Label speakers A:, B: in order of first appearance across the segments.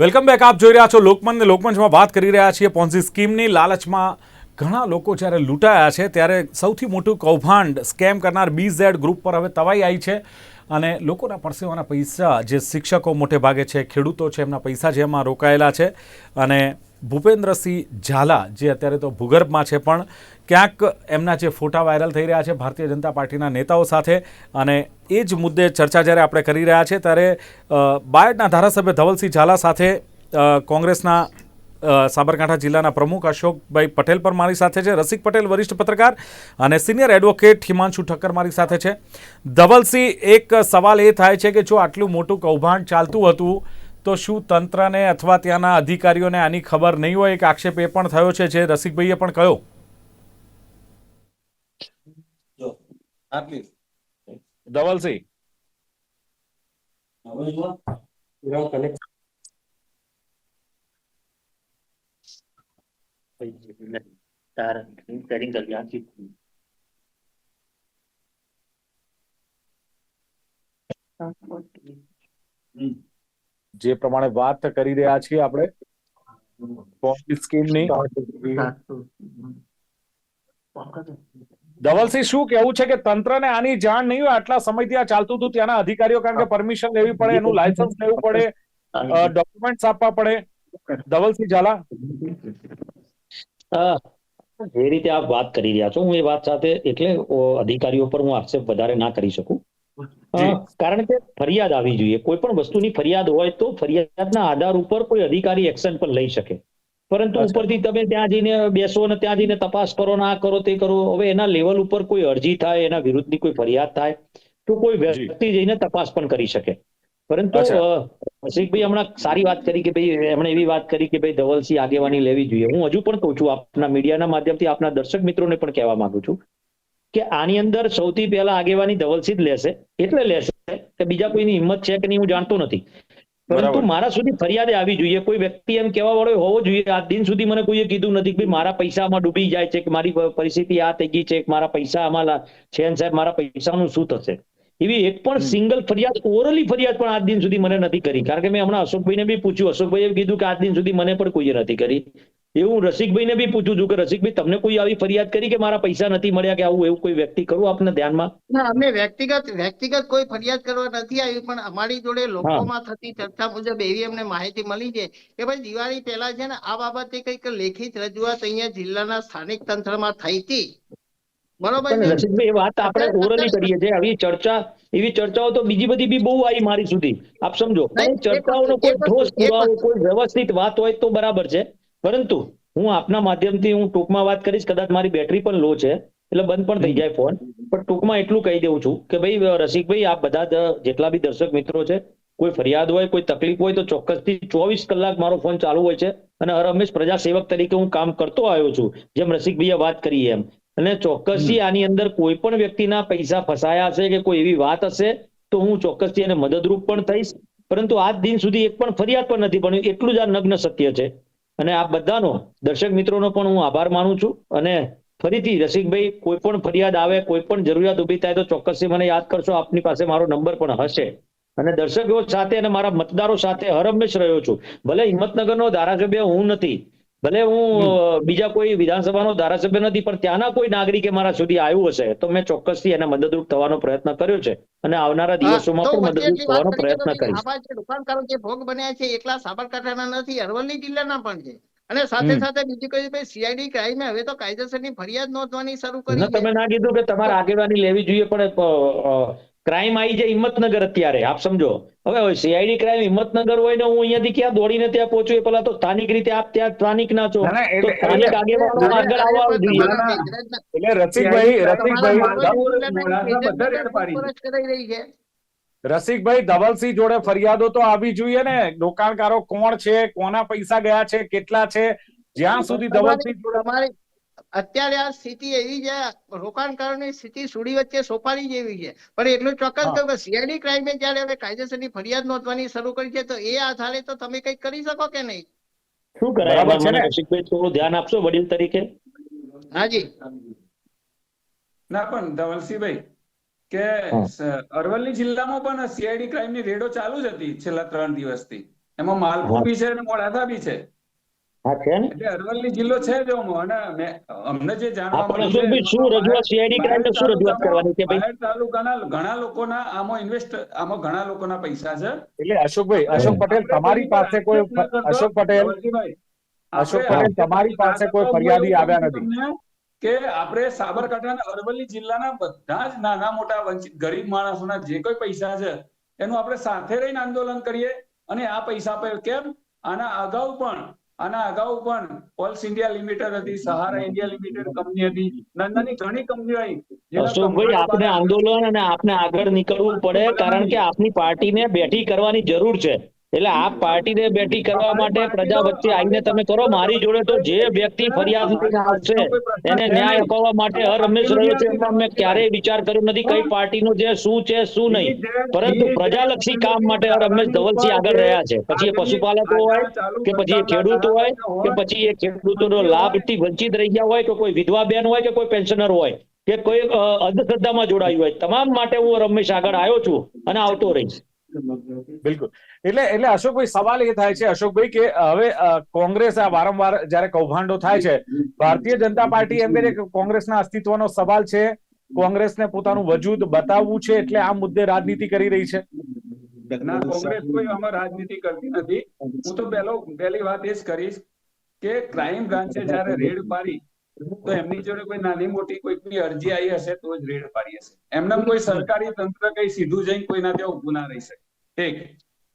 A: Welcome back. આપ જોઈ રહ્યા છો લોકમંચ લોકમંચમાં વાત કરી રહ્યા છીએ પોન્ઝી સ્કીમની. લાલચમાં ઘણા લોકો જ્યારે લૂંટાયા છે, ત્યારે સૌથી મોટું કૌભાંડ સ્કેમ કરનાર બીઝેડ ગ્રુપ પર હવે તવાઈ આવી છે અને લોકોના પરસેવાના પૈસા જે શિક્ષકો મોટે ભાગે છે, ખેડૂતો છે, એમના પૈસા જે એમાં રોકાયેલા છે અને ભૂપેન્દ્રસિંહ ઝાલા, જે અત્યારે તો ભૂગર્ભમાં છે પણ ક્યાંક એમના જે ફોટા વાયરલ થઈ રહ્યા છે ભારતીય જનતા પાર્ટીના નેતાઓ સાથે અને એ જ મુદ્દે ચર્ચા જ્યારે આપણે કરી રહ્યા છે ત્યારે બાયડના ધારાસભ્ય ધવલસિંહ ઝાલા સાથે કોંગ્રેસના સાબરકાંઠા જિલ્લાના પ્રમુખ અશોકભાઈ પટેલ પણ મારી સાથે છે. રસિક પટેલ વરિષ્ઠ પત્રકાર અને સિનિયર એડવોકેટ હિમાંશુ ઠક્કર મારી સાથે છે. ધવલસિંહ, એક સવાલ એ થાય છે કે જો આટલું મોટું કૌભાંડ ચાલતું હતું તો શું તંત્રને અથવા ત્યાંના અધિકારીઓને આની ખબર નહીં હોય? એક આક્ષેપ એ પણ થયો છે જે રસિકભાઈએ પણ કહ્યો. ધવલસિંહ.
B: જો
A: પ્રમાણે વાત કરી રહ્યા છીએ આપણે સ્કીમની. ધવલસિંહ, શું કેવું છે કે તંત્રને આની જાણ નહીં હોય? આટલા સમયથી આ ચાલતું હતું ત્યાંના અધિકારીઓ કારણ કે પરમિશન લેવી પડે, એનું લાયસન્સ લેવું પડે ડોક્યુમેન્ટ્સ આપવા પડે. ધવલસિંહ ઝાલા?
C: જે રીતે આપ વાત કરી રહ્યા છો. હું એ વાત સાથે એટલે અધિકારીઓ પર હું આક્ષેપ વધારે ના કરી શકું. કારણ કે ફરિયાદ આવી જોઈએ. કોઈ પણ વસ્તુની ફરિયાદ હોય તો ફરિયાદના આધાર ઉપર કોઈ અધિકારી એક્શન પણ લઈ શકે. પરંતુ ઉપરથી તમે ત્યાં જઈને બેસો ને ત્યાં જઈને તપાસ કરો ને આ કરો તે કરો હવે એના લેવલ ઉપર કોઈ અરજી થાય એના વિરુદ્ધની કોઈ ફરિયાદ થાય તો કોઈ વ્યક્તિ જઈને તપાસ પણ કરી શકે. પરંતુ ભાઈ હમણાં સારી વાત કરી કે ભાઈ એમણે એવી વાત કરી કે ભાઈ ધવલસિંહ આગેવાની લેવી જોઈએ. હું હજુ પણ કહું છું આપના મીડિયાના માધ્યમથી આપના દર્શક મિત્રોને પણ કહેવા માંગુ છું. કે આની અંદર સૌથી પહેલા આગેવાની ધવલસિંહ જ લેશે. એટલે લેશે કે બીજા કોઈની હિંમત છે કે નહીં હું જાણતો નથી. પરંતુ મારા સુધી ફરિયાદ આવી જોઈએ. કોઈ વ્યક્તિ એમ કહેવા વાળો હોવો જોઈએ આજ દિન સુધી મને કોઈએ કીધું નથી કે મારા પૈસામાં ડૂબી જાય છે કે મારી પરિસ્થિતિ આ થઈ ગઈ છે કે મારા પૈસા આમાં છે સાહેબ મારા પૈસાનું શું થશે? એવી એક પણ સિંગલ ફરિયાદ ઓરલી ફરિયાદ પણ આજ દિન સુધી મને નથી કરી. કારણ કે મેં હમણાં અશોકભાઈને બી પૂછ્યું. અશોકભાઈએ કીધું કે આજ દિન સુધી મને પણ કોઈએ નથી કરી. એવું રસિકભાઈને બી પૂછું છું કે રસિકભાઈ તમને કોઈ આવી ફરિયાદ કરી કે મારા પૈસા નથી મળ્યા કે આવું એવું કોઈ વ્યક્તિ કરું આપને ધ્યાનમાં?
D: ના અમે વ્યક્તિગત વ્યક્તિગત કોઈ ફરિયાદ કરવા નથી આવી પણ અમારી જોડે લોકોમાં થતી ચર્ચા મુજબ એવી અમને માહિતી મળી છે કે ભાઈ દિવાળી પહેલા છે ને આ બાબતે કંઈક લેખિત રજૂઆત અહીંયા જિલ્લાના સ્થાનિક તંત્રમાં થઈ હતી. બરોબર
C: રસિકભાઈ એ વાત આપણે ઓરલી કરીએ છીએ. આવી ચર્ચા એવી ચર્ચાઓ તો બીજી બધી બી બહુ આવી મારી સુધી. આપ સમજો. ચર્ચાઓનો કોઈ ઠોસ પુરાવો કોઈ વ્યવસ્થિત વાત હોય તો બરાબર છે. પરંતુ હું આપના માધ્યમથી હું ટૂંકમાં વાત કરીશ કદાચ મારી બેટરી પણ લો છે એટલે બંધ પણ થઈ જાય ફોન. પણ ટૂંકમાં એટલું કહી દઉં છું કે ભાઈ રસિકભાઈ આપ બધા જેટલા બી દર્શક મિત્રો છે કોઈ ફરિયાદ હોય કોઈ તકલીફ હોય તો ચોક્કસથી ચોવીસ કલાક મારો ફોન ચાલુ હોય છે અને હર હંમેશ પ્રજા સેવક તરીકે હું કામ કરતો આવ્યો છું જેમ રસિકભાઈએ વાત કરી એમ. અને ચોક્કસથી આની અંદર કોઈ પણ વ્યક્તિના પૈસા ફસાયા હશે કે કોઈ એવી વાત હશે તો હું ચોક્કસથી એને મદદરૂપ પણ થઈશ. પરંતુ આજ દિન સુધી એક પણ ફરિયાદ પણ નથી પણ એટલું જ આ નગ્ન સત્ય છે. અને આ બધાનો દર્શક મિત્રોનો પણ હું આભાર માનું છું. અને ફરીથી રસિકભાઈ, કોઈ પણ ફરિયાદ આવે, કોઈ પણ જરૂરિયાત ઊભી થાય તો ચોક્કસથી મને યાદ કરશો. આપની પાસે મારો નંબર પણ હશે. અને દર્શકો સાથે અને મારા મતદારો સાથે હરહંમેશ રહ્યો છું. ભલે હિંમતનગરનો ધારાસભ્ય હું નથી ભલે હું બીજા કોઈ વિધાનસભાનો ધારાસભ્ય નથી પણ ત્યાંના કોઈ નાગરિકે મારા સુધી આવ્યું હશે તો મેં ચોક્કસથી એને મદદરૂપ થવાનો પ્રયત્ન કર્યો છે. અને આવનારા દિવસોમાં પણ મદદરૂપ થવાનો પ્રયત્ન
D: કે
C: કરીશ.
D: દુકાનકારો જે ભોગ બન્યા છે એકલા સાબરકાંઠાના નથી અરવલ્લી જિલ્લાના પણ છે. અને સાથે સાથે બીજી કોઈ ભાઈ સીઆઈડી ક્રાઇમે હવે તો કાયદેસરની ફરિયાદ નોંધવાની શરૂ કરી
C: તમે ના કીધું કે તમારે આગેવાની લેવી જોઈએ પણ ક્રાઇમ આવી જાય હિંમતનગર અત્યારે આપ સમજો. હવે સીઆઈડી ક્રાઇમ હિંમતનગર હોય ને હું અહીંયાથી ક્યાં દોડીને ત્યાં પહોંચું એ પેલા તો સ્થાનિક રીતે આપ ત્યાં સ્થાનિક ના છો.
B: ના, ના,
C: તો
B: એટલે-
C: સ્થાનિક આગેવાનો આગળ આવવા
A: એટલે રસિકભાઈ રસિકભાઈ રસિકભાઈ ધવલસિંહ જોડે ફરિયાદો તો આવી જોઈએ ને. રોકાણકારો કોણ છે કોના પૈસા ગયા છે કેટલા છે? જ્યાં સુધી ધવલસિંહ જોડે
D: અત્યારે આ સ્થિતિ એવી છે રોકાણકારોની સ્થિતિ સુડી વચ્ચે સોપારી જેવી છે. પણ એટલું ચોક્કસ. કે સીઆઈડી ક્રાઇમે જયારે હવે કાયદેસરની ફરિયાદ નોંધવાની શરૂ કરી છે તો એ આધારે તો તમે કંઈક કરી શકો કે નહીં?
C: શું કરાય
A: છે
C: મને
A: ને?
C: રસિકભાઈ થોડું ધ્યાન આપશો વડીલ તરીકે?
D: હાજી
B: ના પણ ધવલસિંહભાઈ કે અરવલ્લી જિલ્લામાં પણ સીઆઈડી ક્રાઇમની રેડો ચાલુ જ હતી છેલ્લા ત્રણ દિવસથી. એમાં માલપુર બી છે અને મોડાસા બી છે.
C: હા છે ને
B: એટલે અરવલ્લી જિલ્લો છે જો અને અમને જે જાણવા
C: આપણે
B: મળ્યું છે,
C: શું શું રજૂઆત સીઆઈડી ક્રાઇમ શું રજૂઆત કરવાની છે ભાઈ?
B: તાલુકાના ઘણા લોકોના આમાં ઇન્વેસ્ટ આમાં ઘણા લોકોના પૈસા છે.
A: એટલે અશોકભાઈ અશોક પટેલ તમારી પાસે કોઈ અશોક પટેલ અશોક પટેલ તમારી પાસે કોઈ ફરિયાદી આવ્યા નથી.
B: કે આપણે સાબરકાંઠા અને અરવલ્લી જિલ્લાના બધા જ નાના મોટા વંચિત ગરીબ માણસોના જે કોઈ પૈસા છે એનું આપણે સાથે રહીને આંદોલન કરીએ અને આ પૈસા પર કેમ? આના અગાઉ પણ આના અગાઉ પણ ઓલ્સ ઇન્ડિયા લિમિટેડ હતી સહારા ઇન્ડિયા લિમિટેડ કંપની હતી નાની ઘણી કંપનીઓ આવી
C: અશોકભાઈ આપને આંદોલન અને આપને આગળ નીકળવું પડે કારણ કે આપની પાર્ટીને બેઠી કરવાની જરૂર છે. એટલે આ પાર્ટીને બેઠી કરવા માટે પ્રજા વચ્ચે આવીને તમે કરો, મારી જોડે તો જે વ્યક્તિ ફરિયાદ આવશે, એને ન્યાય અપાવવા માટે હર હંમેશ રહ્યો છે, એમાં મેં ક્યારેય વિચાર કર્યો નથી, કઈ પાર્ટીનું જે શું છે, શું નહીં. પરંતુ પ્રજાલક્ષી કામ માટે હર હંમેશ ધવલસિંહ આગળ રહ્યા છે. પછી એ પશુપાલકો હોય, કે પછી એ ખેડૂતો હોય, કે પછી એ ખેડૂતોનો લાભથી વંચિત રહી ગયા હોય, કે કોઈ વિધવા બેન હોય, કે કોઈ પેન્શનર હોય, કે કોઈ અંધશ્રદ્ધામાં જોડાયું હોય. તમામ માટે હું રમેશ આગળ આવ્યો છું અને આવતો રહીશ.
A: બિલકુલ. એટલે એટલે અશોકભાઈ, સવાલ એ થાય છે, અશોકભાઈ, કે હવે કોંગ્રેસ આ વારંવાર જયારે કૌભાંડો થાય છે, ભારતીય જનતા પાર્ટી એમ કે કોંગ્રેસના અસ્તિત્વનો સવાલ છે, કોંગ્રેસને પોતાનું વજૂદ બતાવવું છે, એટલે આ મુદ્દે રાજનીતિ કરી રહી છે.
B: કોંગ્રેસ કોઈ આમાં રાજનીતિ કરતી નથી. હું તો પહેલો, પહેલી વાત એ જ કરીશ કે ક્રાઇમ બ્રાન્ચે જયારે રેડ પાડી, તો એમની જોડે કોઈ નાની મોટી કોઈકની અરજી આવી હશે, તો જ રેડ પાડી હશે. એમને કોઈ સરકારી તંત્ર કઈ સીધું જઈને કોઈના ત્યાં ઉભું ના રહી શકે. એક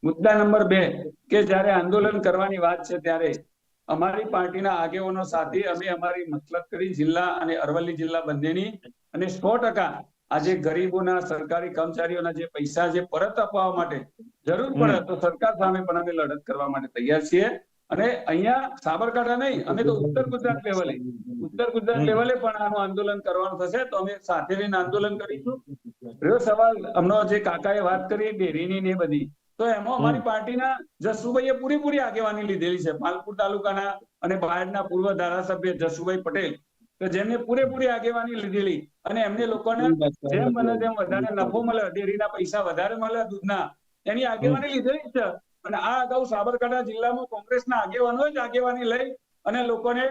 B: મુદ્દા નંબર બે કે જ્યારે આંદોલન કરવાની વાત છે ત્યારે અમારી પાર્ટીના આગેવાનો સાથે અમે અમારી મતલબ કરી જિલ્લા અને અરવલ્લી જિલ્લા બંનેની અને સો ટકા આજે ગરીબોના સરકારી કર્મચારીઓના જે પૈસા જે પરત અપાવવા માટે જરૂર પડે તો સરકાર સામે પણ અમે લડત કરવા માટે તૈયાર છીએ. અને અહીંયા સાબરકાંઠા નહીં અમે તો ઉત્તર ગુજરાત લેવલે. ઉત્તર ગુજરાત લેવલે પણ આનું આંદોલન કરવાનું થશે તો અમે સાથે રહીને આંદોલન કરીશું. રહ્યો સવાલ હમણાં જે કાકાએ વાત કરી ડેરીની ને બધી તો એમાં અમારી પાર્ટીના જસુભાઈએ પૂરેપૂરી આગેવાની લીધેલી છે. માલપુર તાલુકાના અને બાયડના પૂર્વ ધારાસભ્ય જસુભાઈ પટેલ કે જેમને પૂરેપૂરી આગેવાની લીધેલી અને એમને લોકોને જેમ બને તેમ વધારે નફો મળે ડેરીના પૈસા વધારે મળે દૂધના એની આગેવાની લીધેલી છે. અને આ અગાઉ સાબરકાંઠા જિલ્લામાં કોંગ્રેસના આગેવાનો જ આગેવાની લઈ અને લોકોને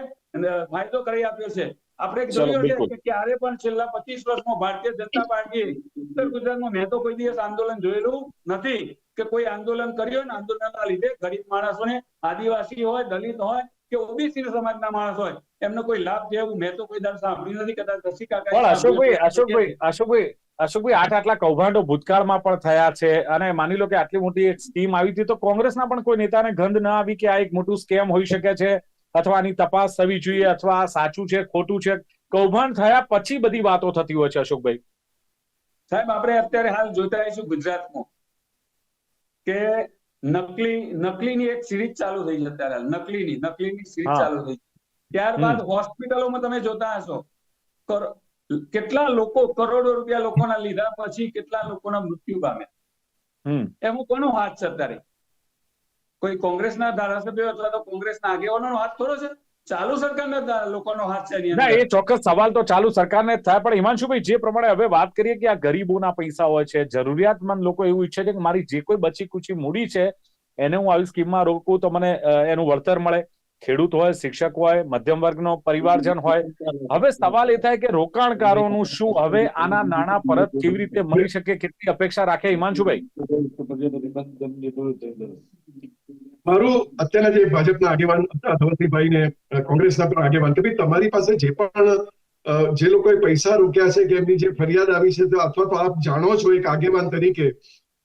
B: ફાયદો કરી આપ્યો છે. આપણે જોયું કે ક્યારે પણ છેલ્લા પચીસ વર્ષમાં ભારતીય જનતા પાર્ટી ઉત્તર ગુજરાતમાં મેં તો કોઈ દિવસ આંદોલન જોયેલું નથી કે કોઈ આંદોલન કર્યું ને આંદોલનના લીધે ગરીબ માણસોને આદિવાસી હોય દલિત હોય કે ઓબીસી સમાજના માણસ હોય એમનો કોઈ લાભ થયો મેં તો કોઈ દર સાંભળ્યું નથી. કદાચ
A: રસિકા અશોકભાઈ અશોકભાઈ અશોકભાઈ અશોકભાઈ આઠ આટલા કૌભાંડો ભૂતકાળમાં પણ થયા છે અને માની લો કે આટલી મોટી એક સ્કીમ આવી હતી તો કોંગ્રેસના પણ કોઈ નેતાને ગંધ ના આવી કે આ એક મોટું સ્કેમ હોઈ શકે છે અથવા આની તપાસ થવી જોઈએ અથવા આ સાચું છે ખોટું છે. કૌભાંડ થયા પછી બધી વાતો થતી હોય છે અશોકભાઈ.
B: સાહેબ આપણે અત્યારે હાલ જોતા રહીશું ગુજરાતમાં કે નકલી નકલીની એક સિરીઝ ચાલુ થઈ છે અત્યારે હાલ. નકલીની નકલીની સિરીઝ ચાલુ થઈ ત્યારબાદ હોસ્પિટલોમાં તમે જોતા હશો. કેટલા લોકો કરોડો રૂપિયા લોકોના લીધા પછી કેટલા લોકોના મૃત્યુ પામ્યા?
A: હમ.
B: એમાં કોનો હાથ છે અત્યારે? કોઈ કોંગ્રેસના ધારાસભ્યો અથવા તો કોંગ્રેસના આગેવાનોનો હાથ થોડો છે? ચાલુ સરકારના લોકોનો હાથ છે
A: ના એ ચોક્કસ સવાલ તો ચાલુ સરકારને જ થાય પણ હિમાંશુભાઈ જે પ્રમાણે હવે વાત કરીએ કે આ ગરીબોના પૈસા હોય છે જરૂરિયાતમંદ લોકો એવું ઈચ્છે છે કે મારી જે કોઈ બચી કુચી મૂડી છે એને હું આવી સ્કીમમાં રોકું તો મને એનું વળતર મળે. ખેડૂત હોય શિક્ષક હોય મધ્યમ વર્ગનો પરિવારજન હોય. હવે સવાલ એ થાય કે રોકાણકારોનું શું હવે આના નાણાં પરત કેવી રીતે મળી શકે કેટલી અપેક્ષા રાખે હિમાંશુભાઈ?
E: મારું અત્યારના જે ભાજપના આગેવાન ધવલસિંહભાઈ ને કોંગ્રેસના પણ આગેવાન કે ભાઈ તમારી પાસે જે પણ જે લોકોએ પૈસા રોક્યા છે કે એમની જે ફરિયાદ આવી છે તો અથવા તો આપ જાણો છો એક આગેવાન તરીકે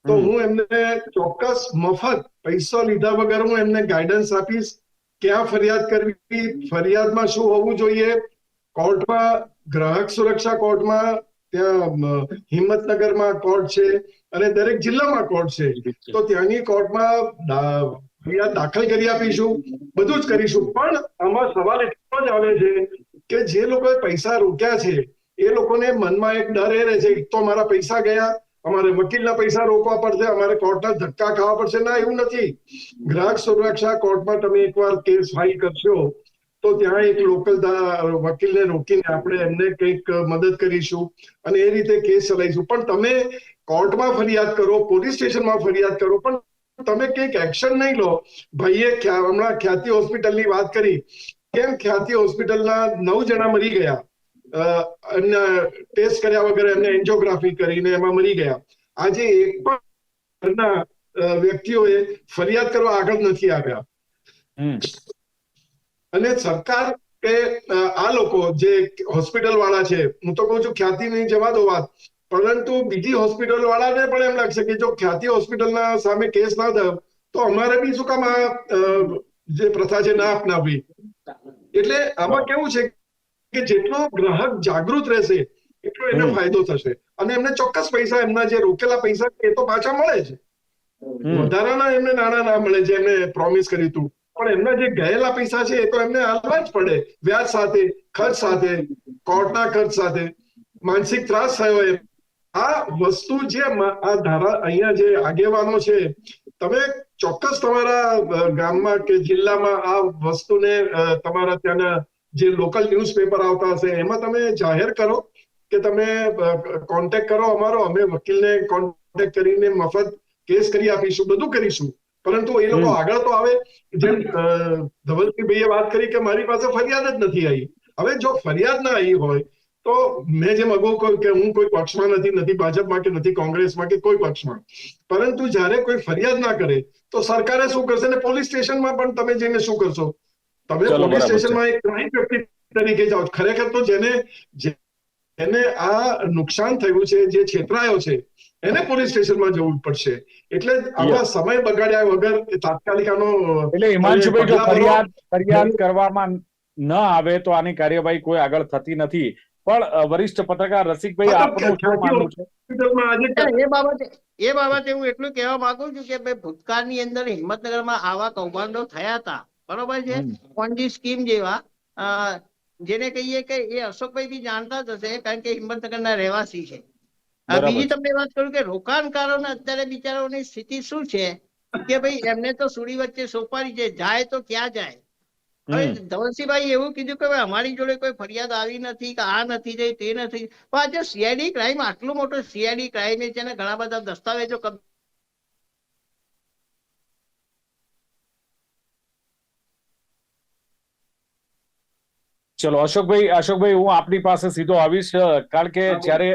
E: તો હું એમને ચોક્કસ મફત પૈસા લીધા વગર હું એમને ગાઈડન્સ આપીશ. ક્યાં ફરિયાદ કરવી? ફરિયાદમાં શું હોવું જોઈએ? કોર્ટમાં, ગ્રાહક સુરક્ષા કોર્ટમાં, ત્યાં હિંમતનગરમાં કોર્ટ છે અને દરેક જિલ્લામાં કોર્ટ છે. તો ત્યાંની કોર્ટમાં ફરિયાદ દાખલ કરી આપીશું, બધું જ કરીશું. પણ આમાં સવાલ એટલો જ આવે છે કે જે લોકોએ પૈસા રોક્યા છે, એ લોકોને મનમાં એક ડર એ રહે છે એક તો મારા પૈસા ગયા? અમારે વકીલના પૈસા રોકવા પડશે, અમારે કોર્ટના ધક્કા ખાવા પડશે. ના, એવું નથી. ગ્રાહક સુરક્ષા કોર્ટમાં તમે એકવાર કેસ ફાઇલ કરશો, તો ત્યાં એક લોકલ વકીલને રોકીને આપણે એમને કંઈક મદદ કરીશું અને એ રીતે કેસ ચલાવીશું. પણ તમે કોર્ટમાં ફરિયાદ કરો, પોલીસ સ્ટેશનમાં ફરિયાદ કરો, પણ તમે કંઈક એક્શન નહીં લો. ભાઈએ હમણાં ખ્યાતિ હોસ્પિટલની વાત કરી. કેમ ખ્યાતિ હોસ્પિટલના નવ જણા મરી ગયા? એમના ટેસ્ટ કર્યા વગર એમને એન્જિયોગ્રાફી કરીને એમાં મરી ગયા. આજે એક પણ વ્યક્તિઓએ ફરિયાદ કરવા આગળ નથી આવ્યા. અને સરકાર કે આ લોકો જે હોસ્પિટલ વાળા છે હું તો કહું છું ખ્યાતિની જવા દો વાત પરંતુ બીજી હોસ્પિટલ વાળાને પણ એમ લાગશે કે જો ખ્યાતિ હોસ્પિટલના સામે કેસ ના થયો તો અમારે બી શું કામ આ જે પ્રથા છે ના અપનાવવી. એટલે આમાં કેવું છે કે જેટલો ગ્રાહક જાગૃત રહેશે એટલો એને ફાયદો થશે. અને એમને ચોક્કસ પૈસા એમના જે રોકેલા પૈસા એ તો પાછા મળે છે વધારાના એમને નાણાં ના મળે જે એમને પ્રોમિસ કર્યું હતું પણ એમના જે ગયેલા પૈસા છે એ તો એમને હાલવા જ પડે. વ્યાજ સાથે ખર્ચ સાથે કોર્ટના ખર્ચ સાથે. માનસિક ત્રાસ થયો એ આ વસ્તુ જે આ ધારા અહીંયા જે આગેવાનો છે તમે ચોક્કસ તમારા ગામમાં કે જિલ્લામાં આ વસ્તુને તમારા ત્યાંના જે લોકલ ન્યૂઝપેપર આવતા હશે એમાં તમે જાહેર કરો કે તમે કોન્ટેક્ટ કરો અમારો. અમે વકીલને કોન્ટેક્ટ કરીને મફત કેસ કરી આપીશું બધું કરીશું. પરંતુ એ લોકો આગળ તો આવે જેમ ધવલસિંહભાઈએ વાત કરી કે મારી પાસે ફરિયાદ જ નથી આવી. હવે જો ફરિયાદ ના આવી હોય તો મેં જેમ અગાઉ કહ્યું કે હું કોઈ પક્ષમાં નથી નથી ભાજપમાં કે નથી કોંગ્રેસમાં કે કોઈ પક્ષમાં. પરંતુ જ્યારે કોઈ ફરિયાદ ના કરે તો સરકારે શું કરશે? ને પોલીસ સ્ટેશનમાં પણ તમે જઈને શું કરશો? તમે પોલીસ સ્ટેશનમાં એક ક્રાઇમ વ્યક્તિ તરીકે જાઓ. ખરેખર તો જેને જેને આ નુકસાન થયું છે જે છેતરાયો છે એને પોલીસ સ્ટેશનમાં જવું પડશે. એટલે આવા સમય બગાડ્યા વગર તાત્કાલિક આનો
A: એટલે હિમાંશુભાઈ જો ફરિયાદ ફરિયાદ કરવામાં ન આવે તો આની કાર્યવાહી કોઈ આગળ થતી નથી. પણ વરિષ્ઠ પત્રકાર રસિકભાઈ આપનું શું માનવું છે?
D: એ બાબતે એ બાબતે હું એટલું કહેવા માંગુ છું કે ભાઈ ભૂતકાળની અંદર હિંમતનગરમાં આવા કૌભાંડો થયા હતા. બરોબર છે. પોન્જી સ્કીમ જેવા જેને કહીએ કે એ અશોકભાઈ બી જાણતા જ હશે કારણ કે હિંમતનગરના રહેવાસી છે. બીજી તમને વાત કરું કે રોકાણકારોને અત્યારે બિચારાઓની સ્થિતિ શું છે? કે ભાઈ એમને તો સુડી વચ્ચે સોપારી છે જાય તો ક્યાં જાય? હવે ધવલસિંહભાઈ એવું કીધું કે અમારી જોડે કોઈ ફરિયાદ આવી નથી કે આ નથી થઈ તે નથી. પણ આજે સીઆઈડી ક્રાઇમ આટલું મોટો સીઆઈડી ક્રાઇમ છે ને ઘણા બધા દસ્તાવેજો
A: ચલો અશોકભાઈ અશોકભાઈ હું આપની પાસે સીધો આવીશ કારણ કે જ્યારે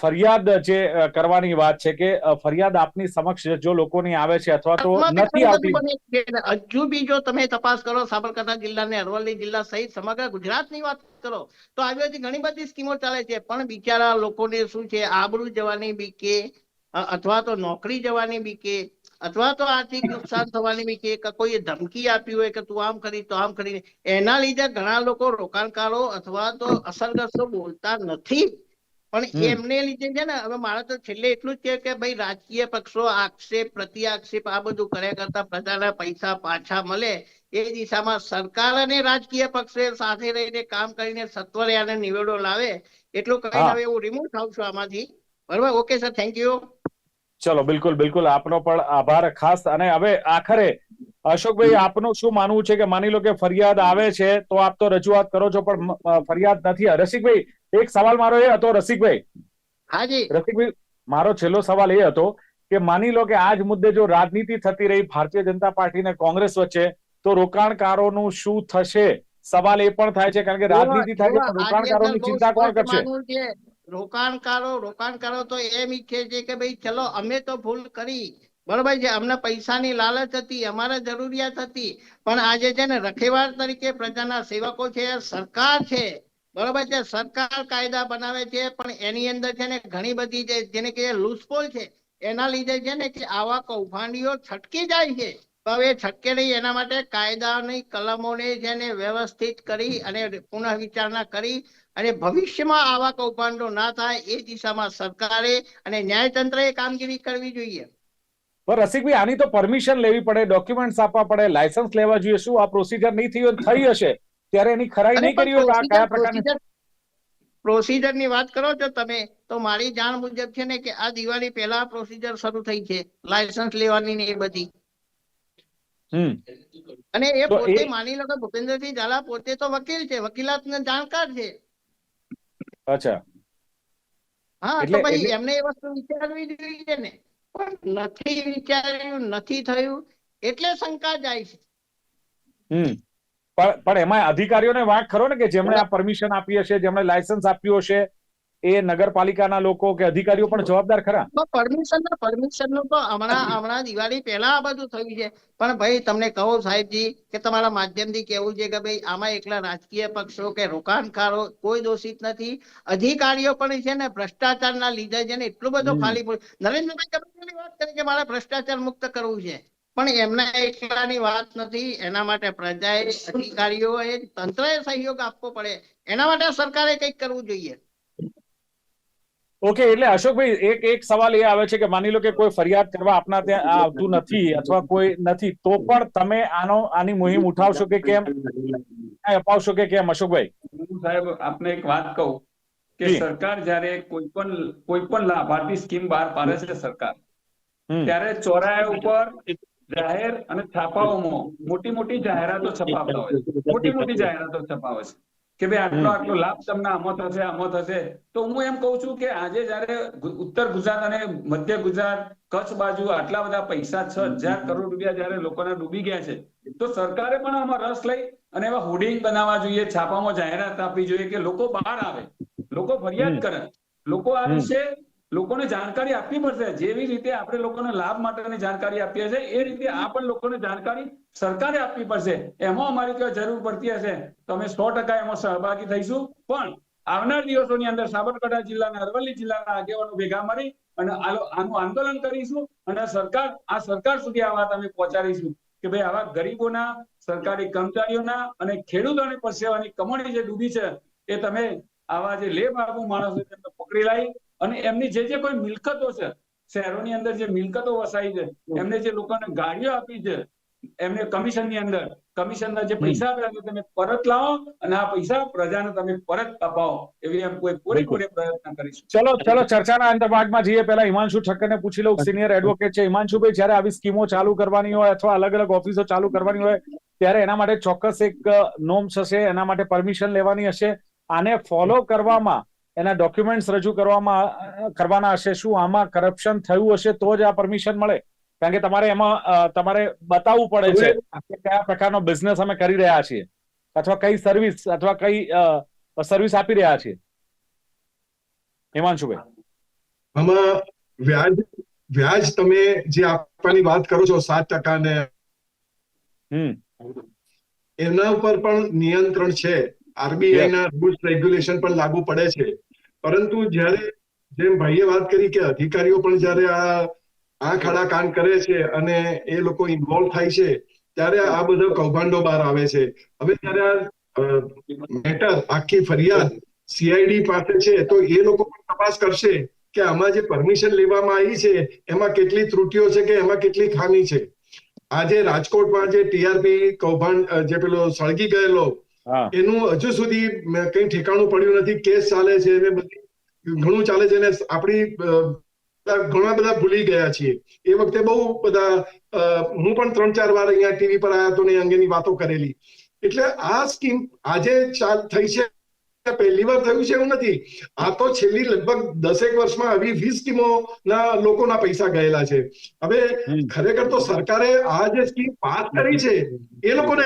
A: ફરિયાદ જે કરવાની વાત છે કે ફરિયાદ આપની સમક્ષ જો લોકોની આવે છે અથવા તો
D: બી
A: નથી આવતી.
D: હજુ બી જો તમે તપાસ કરો સાબરકાંઠા જિલ્લાને અરવલ્લી જિલ્લા સહિત સમગ્ર ગુજરાતની વાત કરો તો આવી ઘણી બધી સ્કીમો ચાલે છે. પણ બિચારા લોકોને શું છે આબરૂ જવાની બીકે કે અથવા તો નોકરી જવાની બીકે અથવા તો આર્થિક નુકસાન થવાની બીકે કે કોઈએ ધમકી આપી હોય કે તું આમ કરી તો આમ કરીને એના લીધે ઘણા લોકો રોકાણકારો અથવા તો અસરગ્રસ્તો બોલતા નથી. પણ એમને લીધે છે ને હવે મારે તો છેલ્લે એટલું જ છે કે ભાઈ રાજકીય પક્ષો આક્ષેપ પ્રતિ આક્ષેપ આ બધું કર્યા કરતા પ્રજાના પૈસા પાછા મળે. એ દિશામાં સરકાર અને રાજકીય પક્ષે સાથે રહીને કામ કરીને સત્વરે આને નિવેડો લાવે. એટલું કહીને હવે હું રિમૂવ થાઉં છું આમાંથી. બરોબર? ઓકે સર થેન્ક યુ
A: ચલો બિલકુલ બિલકુલ. આપનો પણ આભાર ખાસ. અને હવે આખરે અશોકભાઈ આપનું શું માનવું છે કે માની લો કે ફરિયાદ આવે છે તો આપ તો રજૂઆત કરો છો પણ ફરિયાદ નથી. રસિકભાઈ એક સવાલ મારો એ હતો રસિકભાઈ.
D: હાજી
A: રસિકભાઈ મારો છેલ્લો સવાલ એ હતો કે માની લો કે આજ મુદ્દે જો રાજનીતિ થતી રહી ભારતીય જનતા પાર્ટી ને કોંગ્રેસ વચ્ચે તો રોકાણકારોનું શું થશે? સવાલ એ પણ થાય છે કારણ કે રાજનીતિ થાય છે રોકાણકારોની ચિંતા કોણ કરશે?
D: રોકાણકારો રોકાણકારો તો એમ ઈચ્છે છે કે ભાઈ ચલો અમે તો ભૂલ કરી. બરોબર છે, અમને પૈસાની લાલચ હતી, અમારે જરૂરિયાત હતી. પણ આજે છે ને રખેવાળ તરીકે પ્રજાના સેવકો છે, સરકાર છે. બરોબર છે, સરકાર કાયદા બનાવે છે, પણ એની અંદર છે ને ઘણી બધી જે જેને કે લૂસપોલ છે, એના લીધે છે ને કે આવા કૌભાંડીઓ છટકી જાય છે. હવે એ છટકે નહીં એના માટે કાયદાની કલમોને છે ને વ્યવસ્થિત કરી અને પુનઃ વિચારણા કરી અને ભવિષ્યમાં આવા કૌભાંડો ના થાય એ દિશામાં સરકારે અને ન્યાયતંત્રએ કામગીરી કરવી જોઈએ.
A: પણ રસિકભાઈ આની તો પરમિશન લેવી પડે ડોક્યુમેન્ટ્સ આપવા પડે લાયસન્સ લેવા જોઈએ. શું આ પ્રોસિજર નહીં થયું? થઈ હશે. ત્યારે એની ખરાઈ નહીં કરી હોય કયા પ્રકારની
D: પ્રોસીજરની વાત કરો છો તમે તો મારી જાણ મુજબ છે ને કે આ દિવાળી પહેલા પ્રોસિજર શરૂ થઈ છે. લાયસન્સ લેવાની ને એ બધી. અને એ પોતે માની લો કે ભૂપેન્દ્રસિંહ ઝાલા પોતે તો વકીલ છે વકીલાત જાણકાર છે.
A: અચ્છા.
D: હા તો
A: એટલે-
D: ભાઈ એમને એ વસ્તુ વિચારવી જોઈએ ને. પણ નથી વિચાર્યું નથી થયું એટલે શંકા જાય છે.
A: હમ. પણ પણ એમાં અધિકારીઓને વાંક ખરો ને કે જેમણે આ પરમિશન આપી હશે જેમણે લાયસન્સ આપ્યું હશે એ નગરપાલિકાના લોકો કે અધિકારીઓ પણ જવાબદાર ખરા?
D: પરમિશન પરમિશનનું તો હમણાં હમણાં દિવાળી પહેલા આ બધું થયું છે. પણ ભાઈ તમને કહો સાહેબજી કે તમારા માધ્યમથી કેવું છે કે ભાઈ આમાં એકલા રાજકીય પક્ષો કે રોકાણકારો કોઈ દોષિત નથી. અધિકારીઓ પણ છે ને ભ્રષ્ટાચારના લીધે છે ને એટલું બધું ખાલી પડ્યું નરેન્દ્રભાઈ ગમે વાત કરી કે મારે ભ્રષ્ટાચાર મુક્ત કરવું છે. પણ એમના એકલાની વાત નથી. એના માટે પ્રજાએ અધિકારીઓએ તંત્રએ સહયોગ આપવો પડે. એના માટે સરકારે કંઈક કરવું જોઈએ.
A: ઓકે એટલે અશોકભાઈ એક એક સવાલ એ આવે છે કે માની લો કે કોઈ ફરિયાદ કરવા આપના ત્યાં આવતું નથી અથવા કોઈ નથી તો પણ તમે આનો આની મુહિમ ઉઠાવશો કે કેમ? અપાવશો કે કેમ અશોકભાઈ?
B: સાહેબ આપને એક વાત કહું કે સરકાર જ્યારે કોઈ પણ કોઈ પણ લાભાર્થી સ્કીમ બહાર પાડે છે સરકાર ત્યારે ચોરાયા ઉપર જાહેર અને છાપાઓમાં મોટી મોટી જાહેરાતો છપાવતા હોય છે. મોટી મોટી જાહેરાતો છપાવે છે. કે ભાઈ આટલો આટલો લાભ તમને આમાં થશે આમાં થશે. તો હું એમ કહું છું કે આજે જયારે ઉત્તર ગુજરાત અને મધ્ય ગુજરાત કચ્છ બાજુ આટલા બધા પૈસા છ હજાર કરોડ રૂપિયા જયારે લોકોના ડૂબી ગયા છે તો સરકારે પણ આમાં રસ લઈ અને એવા હોર્ડિંગ બનાવવા જોઈએ છાપામાં જાહેરાત આપવી જોઈએ કે લોકો બહાર આવે લોકો ફરિયાદ કરે. લોકો આ. વિશે લોકોને જાણકારી આપવી પડશે. જેવી રીતે આપણે લોકોને લાભ માટેની જાણકારી આપીએ છીએ, એ રીતે આ પણ લોકોને જાણકારી સરકારે આપવી પડશે. એમાં અમારી કોઈ જરૂર પડતી હશે. તો અમે સો ટકા એમાં સહભાગી થઈશું. પણ આવનાર દિવસોની અંદર સાબરકાંઠા જિલ્લાના, અરવલ્લી જિલ્લાના આગેવાનો ભેગા મળી અને આનું આંદોલન કરીશું અને સરકાર, આ સરકાર સુધી આ વાત અમે પહોંચાડીશું કે ભાઈ આવા ગરીબોના, સરકારી કર્મચારીઓના અને ખેડૂતોની પરસેવાની કમાણી જે ડૂબી છે, એ તમે આવા જે લેબ આગુ માણસો પકડી લાવી અને એમની જે જે કોઈ મિલકતો છે શહેરોની અંદર જે મિલકતો વસાઈ છે એમને જે લોકોને ગાડીઓ આપી છે એમને કમિશનની અંદર કમિશનના જે પૈસા આપ્યા છે તમે પરત લાવો અને આ પૈસા પ્રજાને તમે પરત અપાવો એવી એમ કોઈ પૂરેપૂરે પ્રયત્ન કરીશું.
A: ચલો ચલો ચર્ચાના અંત ભાગમાં જઈએ. પહેલા હિમાંશુ ઠક્કરને પૂછી લઉં સિનિયર એડવોકેટ છે. હિમાંશુભાઈ જ્યારે આવી સ્કીમો ચાલુ કરવાની હોય અથવા અલગ અલગ ઓફિસો ચાલુ કરવાની હોય ત્યારે એના માટે ચોક્કસ એક નોમ્સ હશે એના માટે પરમિશન લેવાની હશે. આને ફોલો કરવામાં એના ડોક્યુમેન્ટ્સ રજૂ કરવામાં કરવાના હશે. શું આમાં કરપ્શન થયું હશે તો જ આ પરમિશન મળે? કારણ કે તમારે એમાં તમારે બતાવવું પડે છે કે કયા પ્રકારનો બિઝનેસ અમે કરી રહ્યા છીએ. અથવા કઈ સર્વિસ અથવા કઈ સર્વિસ આપી રહ્યા છીએ. હિમાંશુભાઈ.
E: આમાં વ્યાજ વ્યાજ તમે જે આપવાની વાત કરો છો સાત ટકા ને
A: હમ.
E: એના ઉપર પણ નિયંત્રણ છે. આરબીઆઈ ના રૂલ્સ રેગ્યુલેશન પણ લાગુ પડે છે. પરંતુ જ્યારે જેમ ભાઈએ વાત કરી કે અધિકારીઓ પણ જ્યારે આ આ ખાડા કાન કરે છે અને એ લોકો ઇન્વોલ્વ થાય છે, ત્યારે આ બધા કૌભાંડો બહાર આવે છે. હવે જ્યારે આ મેટર આખી ફરિયાદ સીઆઈડી પાસે છે, તો એ લોકો પણ તપાસ કરશે કે આમાં જે પરમિશન લેવામાં આવી છે, એમાં કેટલી ત્રુટીઓ છે કે એમાં કેટલી ખામી છે. આજે રાજકોટમાં જે ટીઆરપી કૌભાંડ જે પેલો સળગી ગયેલો એનું હજુ સુધી કઈ ઠેકાણું પડ્યું નથી કેસ ચાલે છે ને બધી ઘણું ચાલે છે ને આપણી ઘણા બધા ભૂલી ગયા છીએ. એ વખતે બહુ બધા હું પણ ત્રણ ચાર વાર અહીંયા ટીવી પર આવ્યા તો ને એ અંગેની વાતો કરેલી. એટલે આ સ્કીમ આજે ચાલ થઈ છે પહેલી વાર થયું છે એવું નથી. આ તો છેલ્લી લગભગ દસેક વર્ષમાં આવી વીસ સ્કીમોના લોકોના પૈસા ગયેલા છે. હવે ખરેખર તો સરકારે આ જે સ્કીમ પાસ કરી છે એ લોકોને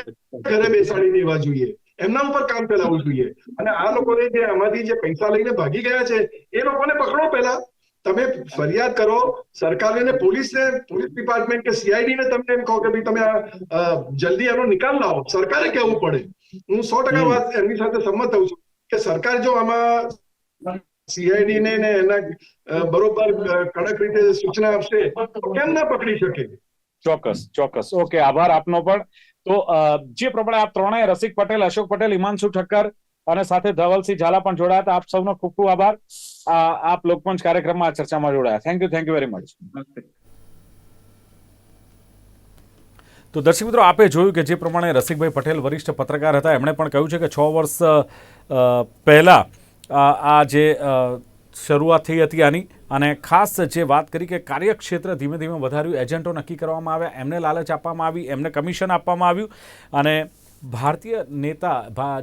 E: ઘરે બેસાડી દેવા જોઈએ. એમના ઉપર કામ ચલાવવું જોઈએ. અને આ લોકોને જે આમાંથી જે પૈસા લઈને ભાગી ગયા છે એ લોકોને પકડો પહેલા. તમે ફરિયાદ કરો સરકારને ને પોલીસને પોલીસ ડિપાર્ટમેન્ટ કે સીઆઈડી ને તમને એમ કહો કે ભાઈ તમે આ, જલ્દી એનો નિકાલ લાવો. સરકારે કહેવું પડે? હું સો ટકા વાત એમની સાથે સંમત થઉં છું કે સરકાર જો આમાં સીઆઈડી ને ને એના બરોબર કડક રીતે સૂચના આપશે તો કેમ ના પકડી શકે?
A: ચોક્કસ ચોક્કસ. ઓકે આભાર આપનો પણ. તો અ, જે પ્રમાણે આપ ત્રણેય રસિક પટેલ અશોક પટેલ હિમાંશુ ઠક્કર અને સાથે ધવલસિંહ ઝાલા પણ જોડાયા હતા. આપ સૌનો ખૂબ ખૂબ આભાર. આ આપ લોકમંચ કાર્યક્રમમાં આ ચર્ચામાં જોડાયા. Thank you thank you very much તો દર્શક મિત્રો આપે જોયું કે જે પ્રમાણે રસિકભાઈ પટેલ વરિષ્ઠ પત્રકાર હતા એમણે પણ કહ્યું છે કે છ વર્ષ અ, પહેલા આ આ જે શરૂઆત થઈ હતી આની. અને ખાસ જે વાત કરી કે કાર્યક્ષેત્ર ધીમે ધીમે વધાર્યું, એજન્ટો નક્કી કરવામાં આવ્યા, એમને લાલચ આપવામાં આવી, એમને કમિશન આપવામાં આવ્યું. અને ભારતીય નેતા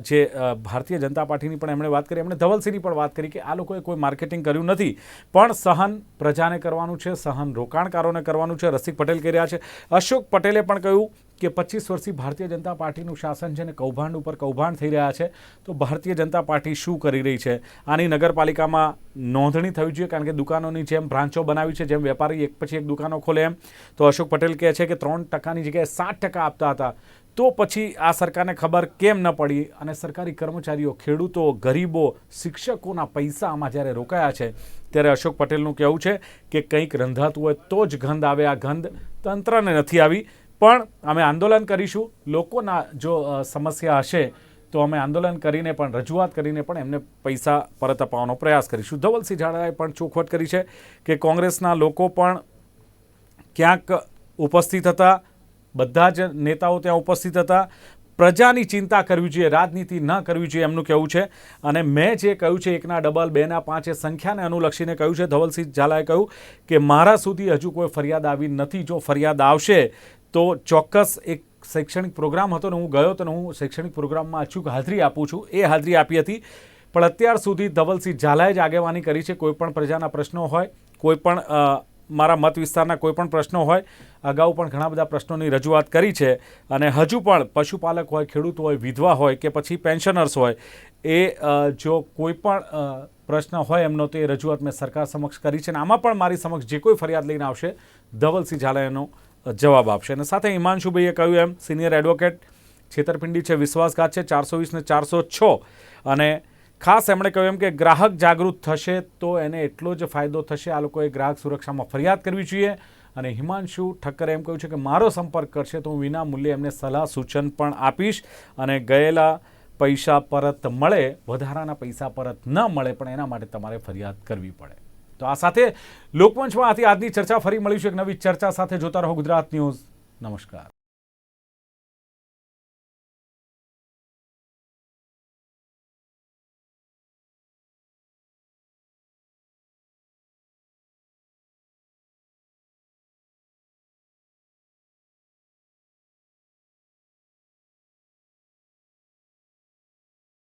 A: જે ભારતીય જનતા પાર્ટીની પણ એમણે વાત કરી, એમણે ધવલસિંહની પણ વાત કરી કે આ લોકોએ કોઈ માર્કેટિંગ કર્યું નથી. પણ સહન પ્રજાને કરવાનું છે, સહન રોકાણકારોને કરવાનું છે. રસિક પટેલ કહી રહ્યા છે. અશોક પટેલે પણ કહ્યું કે પચીસ વર્ષથી ભારતીય જનતા પાર્ટીનું શાસન છે ને કૌભાંડ ઉપર કૌભાંડ થઈ રહ્યા છે, તો ભારતીય જનતા પાર્ટી શું કરી રહી છે? આની નગરપાલિકામાં નોંધણી થવી જોઈએ, કારણ કે દુકાનોની જેમ બ્રાન્ચો બનાવી છે, જેમ વેપારી એક પછી એક દુકાનો ખોલે એમ. તો અશોક પટેલ કહે છે કે ત્રણ ટકાની જગ્યાએ સાત ટકા આપતા હતા. તો પછી આ સરકારને ખબર કેમ ન પડી? અને સરકારી કર્મચારીઓ, ખેડૂતો, ગરીબો, શિક્ષકોના પૈસા આમાં જ્યારે રોકાયા છે, ત્યારે અશોક પટેલનું કહેવું છે કે કંઈક રંધાતું હોય તો જ ગંધ આવે. આ ગંધ તંત્રને નથી આવી. પણ અમે આંદોલન કરીશું. લોકોના જો સમસ્યા હશે, તો અમે આંદોલન કરીને પણ, રજૂઆત કરીને પણ એમને પૈસા પરત અપાવવાનો પ્રયાસ કરીશું. ધવલસિંહ ઝાલાએ પણ ચોખવટ કરી છે કે કોંગ્રેસના લોકો પણ ક્યાંક ઉપસ્થિત હતા. બધા જ નેતાઓ ત્યાં ઉપસ્થિત હતા. પ્રજાની ચિંતા કરવી જોઈએ, રાજનીતિ ન કરવી જોઈએ એમનું કહેવું છે. અને મેં જે કહ્યું છે, એકના ડબલ, બેના પાંચ સંખ્યાને અનુલક્ષીને કહ્યું છે, ધવલસિંહ ઝાલાએ કહ્યું કે મારા સુધી હજુ કોઈ ફરિયાદ આવી નથી. જો ફરિયાદ આવશે તો ચોક્કસ એક શૈક્ષણિક પ્રોગ્રામ હતો ને હું ગયો તો હું શૈક્ષણિક પ્રોગ્રામમાં અચૂક હાજરી આપું છું. એ હાજરી આપી હતી. પણ અત્યાર સુધી ધવલસિંહ ઝાલાએ જ આગેવાની કરી છે. કોઈપણ પ્રજાના પ્રશ્નો હોય કોઈપણ મારા મત વિસ્તારના કોઈ પણ પ્રશ્નો હોય અગાઉ પણ ઘણા બધા પ્રશ્નોની રજૂઆત કરી છે. અને હજુ પણ પશુપાલક હોય ખેડૂત હોય વિધવા હોય કે પછી પેન્શનર્સ હોય એ જો કોઈપણ પ્રશ્ન હોય એમનો તો એ રજૂઆત મેં સરકાર સમક્ષ કરી છે અને આમાં પણ મારી સમક્ષ જે કોઈ ફરિયાદ લઈને આવશે ધવલસિંહ ઝાલા એનો અ, જવાબ આપશે. અને સાથે હિમાંશુભાઈએ કહ્યું એમ સિનિયર એડવોકેટ છેતરપિંડી છે, વિશ્વાસઘાત છે, ચારસો વીસ ને ચારસો છ. અને ખાસ એમણે કહ્યું એમ કે ગ્રાહક જાગૃત થશે તો એને એટલો જ ફાયદો થશે. આ લોકોએ ગ્રાહક સુરક્ષામાં ફરિયાદ કરવી જોઈએ. અને હિમાંશુ ઠક્કરે એમ કહ્યું છે કે મારો સંપર્ક કરશે તો હું વિના મૂલ્યે એમને સલાહ સૂચન પણ આપીશ. અને ગયેલા પૈસા પરત મળે, વધારાના પૈસા પરત ન મળે, પણ એના માટે તમારે ફરિયાદ કરવી પડે. તો આ સાથે લોકમંચમાં આથી આજની ચર્ચા ફરી મળીશું. એક નવી ચર્ચા સાથે જોતા રહો ગુજરાત ન્યૂઝ. નમસ્કાર.